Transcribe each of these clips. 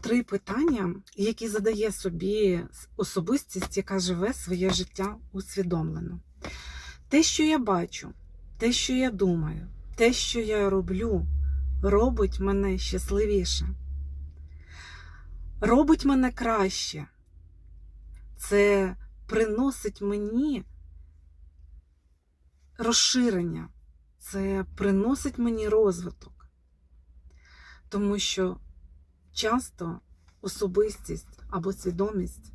три питання, які задає собі особистість, яка живе своє життя усвідомлено. Те, що я бачу, те, що я думаю, те, що я роблю, робить мене щасливіше, робить мене краще. Це приносить мені розширення, це приносить мені розвиток. Тому що часто особистість або свідомість,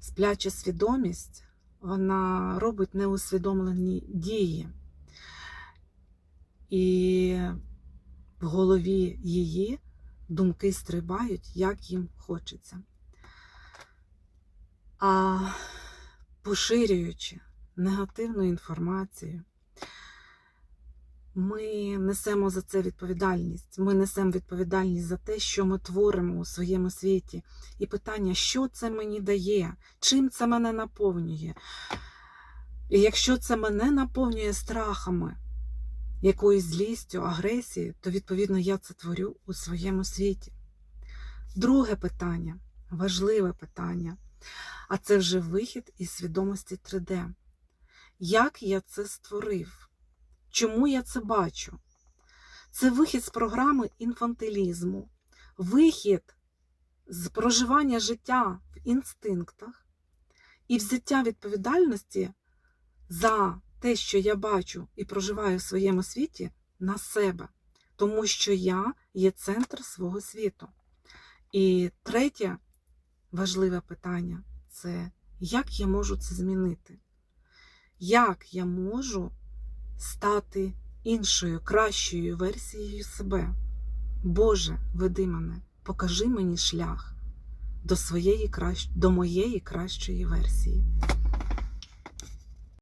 спляча свідомість, вона робить неусвідомлені дії. І в голові її думки стрибають, як їм хочеться. А поширюючи негативну інформацію, ми несемо за це відповідальність. Ми несемо відповідальність за те, що ми творимо у своєму світі. І питання, що це мені дає, чим це мене наповнює. І якщо це мене наповнює страхами, якоюсь злістю, агресією, то відповідно я це творю у своєму світі. Друге питання, важливе питання, а це вже вихід із свідомості 3D. Як я це створив? Чому я це бачу? Це вихід з програми інфантилізму, вихід з проживання життя в інстинктах і взяття відповідальності за те, що я бачу і проживаю в своєму світі, на себе, тому що я є центр свого світу. І третє важливе питання це як я можу це змінити? Як я можу стати іншою, кращою версією себе? Боже, веди мене, покажи мені шлях до, своєї до моєї кращої версії.